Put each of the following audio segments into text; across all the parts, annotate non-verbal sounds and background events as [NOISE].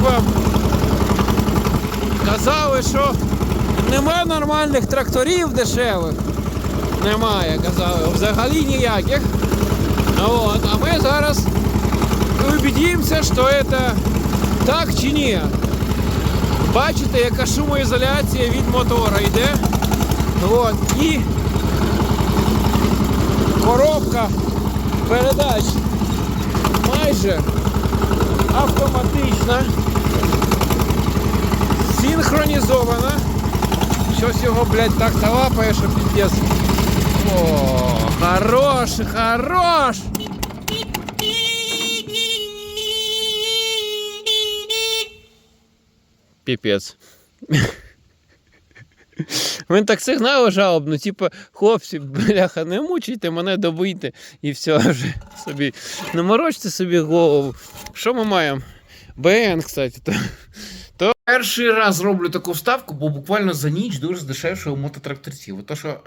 вам казали, що нема нормальних тракторів дешевих. Немає, казали, взагалі ніяких. Вот. А ми зараз убедимося, що це так чи ні. Бачите, яка шумоізоляція від мотора йде. От. І коробка передач майже автоматична, синхронізована. Щось його, блядь, так талапає, що піздець. О, хорош, хорош! Піпець. [LAUGHS] Він так сигнали жалобно, типу, хлопці, бляха, не мучайте мене добийте і все вже собі. Не морочте собі голову. Що ми маємо? БН, кстати. То, то... Перший раз роблю таку вставку, бо буквально за ніч дуже здешевшив мототракторців. От То, що е,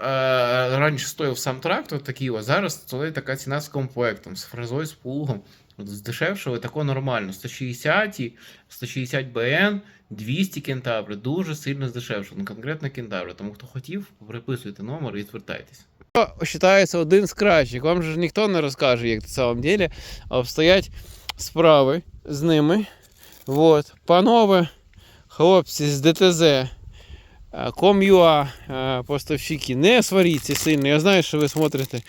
раніше стояв сам трактор, такий, а зараз стоїть така ціна з комплектом, з фрезою, з плугом. От здешевшили тако нормально. 160, 160 БН, 200 кентаври. Дуже сильно здешевшили. Ну, конкретно кентаври. Тому хто хотів, приписуйте номер і звертайтесь. Вважається один з кращих. Вам же ніхто не розкаже, як на самом деле обстоять справи з ними. Вот. Панове, хлопці з ДТЗ, е, Com.ua, е, поставщики, не сваріться сильно. Я знаю, що ви смотрите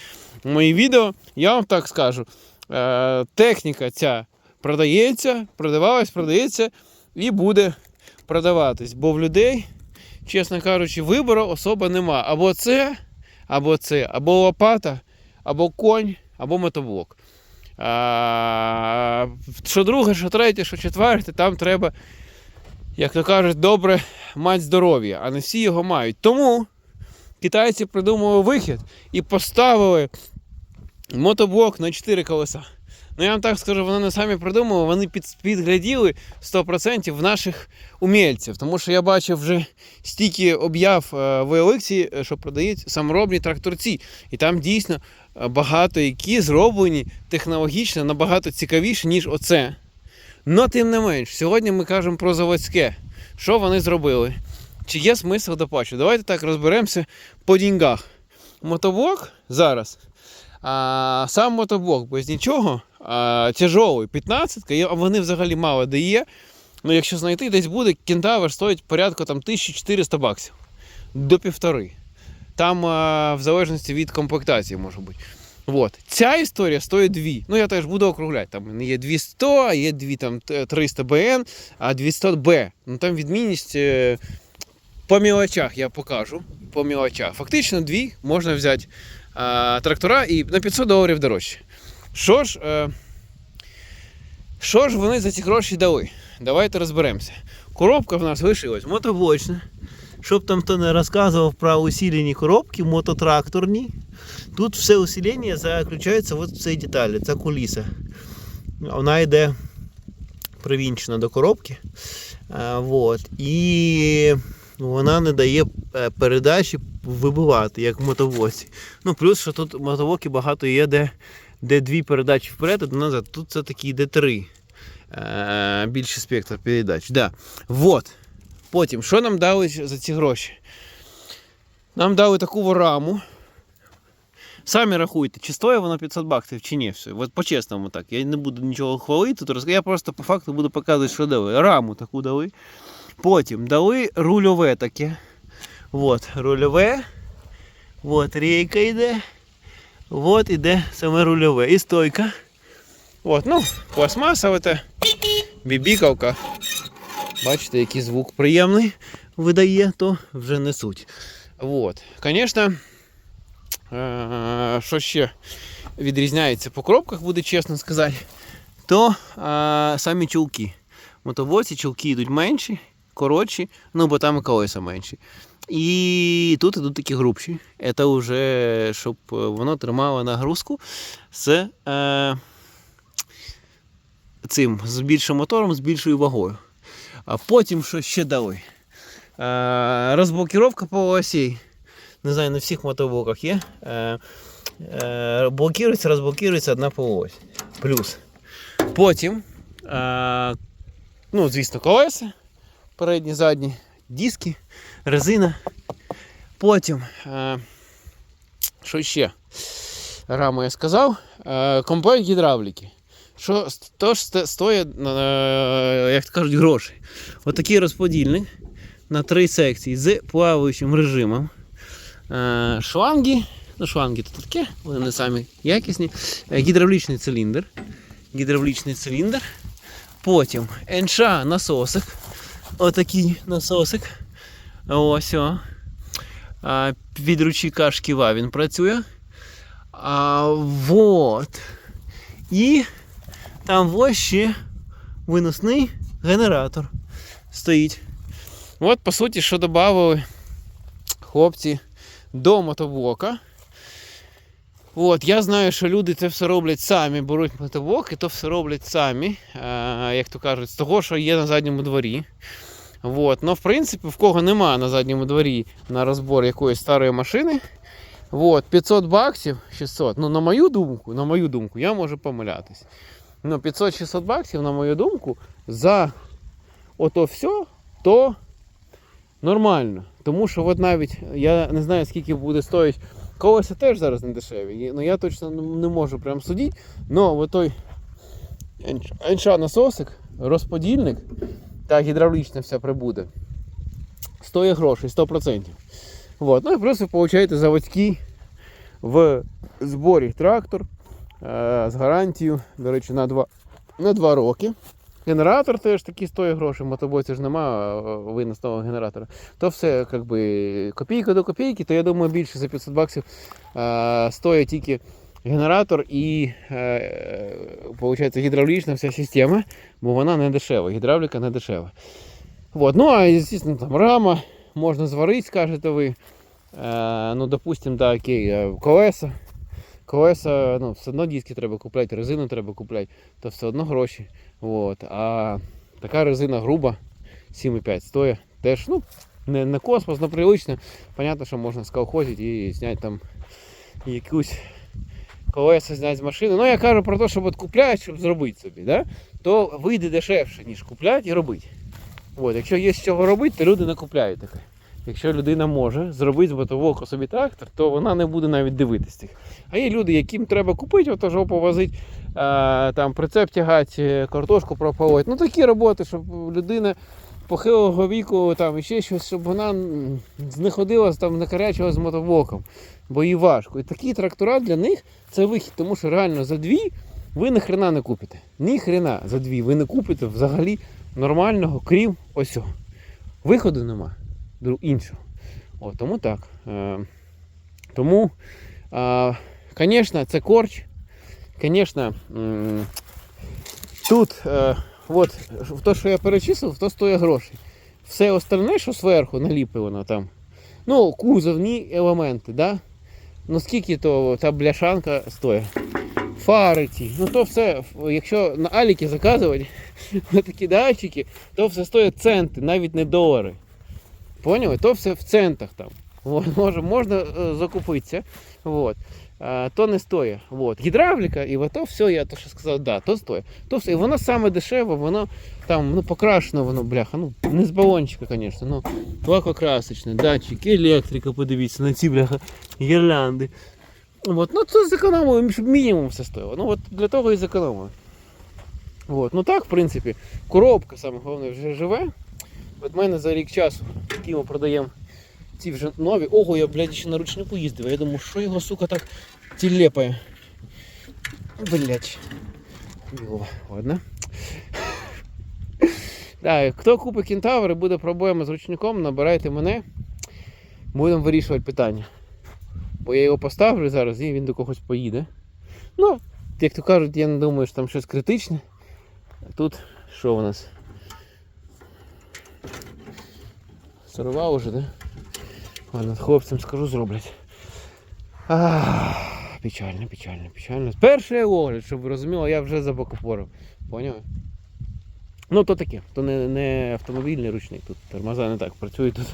мої відео. Я вам так скажу. Е, Техніка ця продається, продавалась, продається і буде продаватись. Бо в людей, чесно кажучи, вибору особа нема. Або це, або це, або лопата, або конь, або мотоблок. А, що друге, що третє, що четверте, там треба, як то кажуть, добре мати здоров'я, а не всі його мають. Тому китайці придумали вихід і поставили мотоблок на 4 колеса. Ну я вам так скажу, вони не самі придумали, вони під, підгляділи 100% в наших умільців. Тому що я бачив вже стільки об'яв е, в OLX, що продають саморобні тракторці. І там дійсно е, багато які зроблені технологічно набагато цікавіше, ніж оце. Но тим не менш, сьогодні ми кажемо про заводське. Що вони зробили? Чи є смисл допачу? Давайте так розберемося по деньгах. Мотоблок зараз. А, сам мотоблок без нічого, а, тяжовий 15 а вони взагалі мало де є. Ну, якщо знайти, десь буде, кентавр стоїть порядку там, 1400 баксів до півтори. Там а, в залежності від комплектації може бути. Вот. Ця історія стоїть 2. Ну, я теж буду округляти. Там є 200, а є 2 там, 300 БН, а 200 Б. Ну там відмінність е, по мілочах я покажу. По мілочах. Фактично дві можна взяти а, трактора і на 500 доларів дорожче. Що ж, е, що ж вони за ці гроші дали? Давайте розберемося. Коробка в нас лишилась мотоблочна. Щоб там хто не розказував про усилені коробки, мототракторні. Тут все усилення заключається в цій деталі. Це куліса. Вона йде привінчена до коробки. А, вот. І вона не дає е, передачі вибивати, як в мотовозі. Ну, плюс, що тут мотовоки багато є, де, де дві передачі вперед, одна назад. Тут це такі де три. Е, більший спектр передач. Да. Вот. Потім, що нам дали за ці гроші? Нам дали таку раму. Самі рахуйте, чи стоїть воно 500 баксів, чи ні. Все. От по-чесному так. Я не буду нічого хвалити, тут, я просто по факту буду показувати, що дали. Раму таку дали. Потім дали рульове таке. От, рульове. От, рейка йде. От іде саме рульове. І стойка. От, ну, пластмасове те. Бібікавка. Бачите, який звук приємний видає, то вже несуть. От. Звісно, е, що ще відрізняється по коробках, буде чесно сказати, то е, самі чулки. В мотоблоці чулки йдуть менші, коротші, ну бо там і колеса менші. І тут йдуть такі грубші. Це вже щоб воно тримало нагрузку з е, цим з більшим мотором, з більшою вагою. А потім що ще дали? Е, розблокіровка по осі. Не знаю, на всіх мотоблоках є. Е, е, блокується, розблокується одна полось. Плюс. Потім. Ну, звісно, колеса, передні, задні, диски, резина. Потім, що ще? Раму я сказав. Комплект гідравліки. Що тож сте- стоїть, як то кажуть, грошей. Отакий розподільник на три секції з плаваючим режимом. Е, шланги. Ну, шланги тут таке, вони не самі якісні. Е, гідравлічний циліндр. Гідравлічний циліндр. Потім НШ насосик. Отакий насосик. Ось о. Від шківа він працює. А, вот. І там ось ще виносний генератор стоїть. От, по суті, що додали хлопці до мотоблока. От, я знаю, що люди це все роблять самі, беруть мотоблок і то все роблять самі, е, як то кажуть, з того, що є на задньому дворі. От. Ну, в принципі, в кого немає на задньому дворі на розбор якоїсь старої машини. От, 500 баксів, 600. Ну, на мою думку, на мою думку, я можу помилятись. Ну, 500-600 баксів, на мою думку, за ото все, то нормально. Тому що от навіть я не знаю, скільки буде стоїть. Колеса теж зараз не дешеві. Ну я точно не- можу прям судити. От той інша насосик, розподільник та гідравлічна вся прибуде. Стоїть грошей 100%. Вот. Ну і просто получаєте заводський в зборі трактор з гарантією, до речі, на 2, на 2 роки. Генератор теж такий стоїть грошей, в мотобойці ж немає виносного генератора. То все как би, копійка до копійки, то я думаю більше за 500 баксів е, стоїть тільки генератор і е, е, виходить, гідравлічна вся система, бо вона не дешева, гідравліка не дешева. Вот. Ну, а звісно, там рама можна зварити, скажете ви. Е, ну, допустим, да, окей, е, колеса. Колеса, ну, все одно диски треба купляти, резину треба купляти, то все одно гроші. Вот. А така резина груба, 7,5 стоїть. Теж, ну, не, не космос, но прилично. Понятно, що можна сколхозити і зняти там якусь колеса зняти з машини. Ну, я кажу про те, що от купляють, щоб зробити собі, да? то вийде дешевше, ніж купляти і робити. От, якщо є з чого робити, то люди не купляють таке. Якщо людина може зробити з мотовоку собі трактор, то вона не буде навіть дивитись цих. А є люди, яким треба купити, ото жопу возити, там прицеп тягати, картошку прополоть. Ну такі роботи, щоб людина похилого віку, там ще щось, щоб вона не ходила там не карячила з мотоблоком, бо їй важко. І такі трактора для них це вихід, тому що реально за дві ви ні хрена не купите. Ні хрена за дві ви не купите взагалі нормального, крім ось. цього. Виходу нема іншого. О, тому так. Е, тому, е, звісно, це корч. Звісно, тут, е, от, то, що я перечислив, то стоїть грошей. Все остальне, що зверху наліплено там, ну, кузовні елементи, да? ну скільки то та бляшанка стоїть? Фари ті. Ну то все, якщо на Аліки заказувати на [LAUGHS] такі датчики, то все стоїть центи, навіть не долари. Поняли? То все в центах там. От, може, можна е, закупитися. От. А, то не стоїть. От. Гідравліка, і то все, я то що сказав, да, то стоїть. То все. І воно саме дешеве, воно там ну, покрашено, воно, бляха. Ну, не з балончика, звісно, ну лакокрасочне, датчик, електрика, подивіться на ці бляха гірлянди. От. Ну це зекономили, щоб мінімум все стоїло. Ну от для того і зекономили. От. Ну так, в принципі, коробка саме головне вже живе. От мене за рік часу, який ми продаємо ці вже нові. Ого, я, блядь, ще на ручнику їздив. Я думаю, що його, сука, так тілепає. Блять. Ладно. Так, хто купить кентавр і буде проблема з ручником, набирайте мене. Будемо вирішувати питання. Бо я його поставлю зараз і він до когось поїде. Ну, як то кажуть, я не думаю, що там щось критичне. А тут що у нас? Сорвав уже, да? Ладно, хлопцям скажу, зроблять. Ах, печально, печально, печально. Перший огляд, щоб ви розуміли, я вже забокопорив. Поняли? Ну, то таке, то не, не автомобільний ручник, тут тормоза не так працюють, тут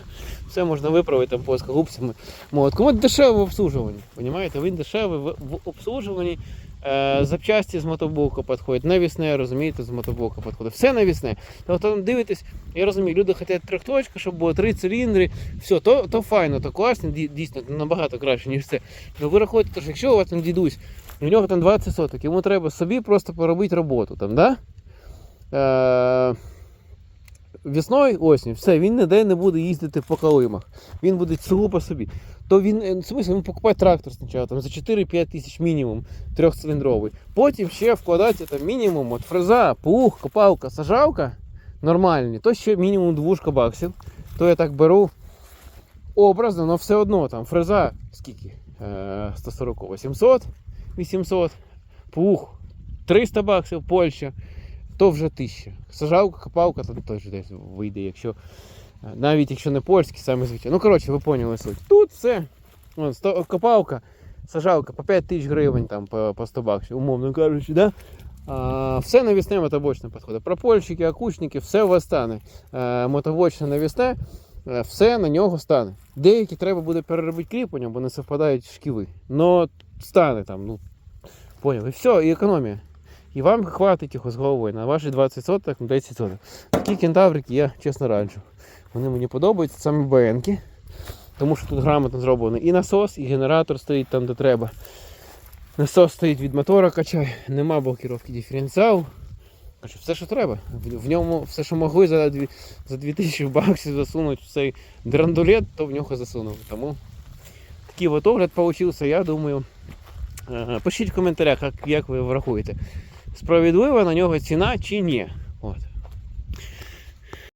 все можна виправити там плоскогубцями. Молотком. От дешеве в обслужуванні. Понімаєте? Він дешевий в, в обслужуванні. Е, запчасті з мотоблока підходять, навісне, розумієте, з мотоблока підходить. Все навісне. Тобто там дивитесь, я розумію, люди хочуть трьохточка, щоб було три циліндри, все, то, то файно, то класно, дійсно набагато краще, ніж це. Ну ви рахуєте, що якщо у вас там дідусь, у нього там 20 соток, йому треба собі просто поробити роботу там, да? Е, весною, осінь, все, він ніде не буде їздити по калимах. Він буде сугубо собі. То він, е, в смысле, він покупає трактор спочатку там, за 4-5 тисяч мінімум трьохциліндровий. Потім ще вкладається там мінімум от фреза, пух, копалка, сажалка нормальні, то ще мінімум двушка баксів. То я так беру образно, але все одно там фреза скільки? Е, 140, 700, 800, пух, 300 баксів, Польща, то вже 1000. Сажалка, копалка, то теж десь вийде, якщо е, навіть якщо не польські, саме звичайно. Ну, коротше, ви поняли суть. Тут все. Вон, сто, копалка, сажалка по 5 тисяч гривень, там, по, по 100 баксів, умовно кажучи, да? А, все навісне мотобочне підходить. Пропольщики, акушники, все у вас стане. Е, мотобочне навісне, е, все на нього стане. Деякі треба буде переробити кріплення, бо не совпадають шківи. Но стане там, ну, поняли. І все, і економія. І вам хватить його з головою на ваші 20 соток, 10 соток. Такі кентаврики я чесно раджу. Вони мені подобаються, саме БНки. Тому що тут грамотно зроблений і насос, і генератор стоїть там, де треба. Насос стоїть від мотора качає, нема блокіровки диференціалу. Все, що треба. В, ньому все, що могли за, дві, за 2000 баксів засунути в цей драндулет, то в нього засунули. Тому такий от огляд получився, я думаю. Е, Пишіть в коментарях, як ви врахуєте. Справедлива на нього ціна чи ні.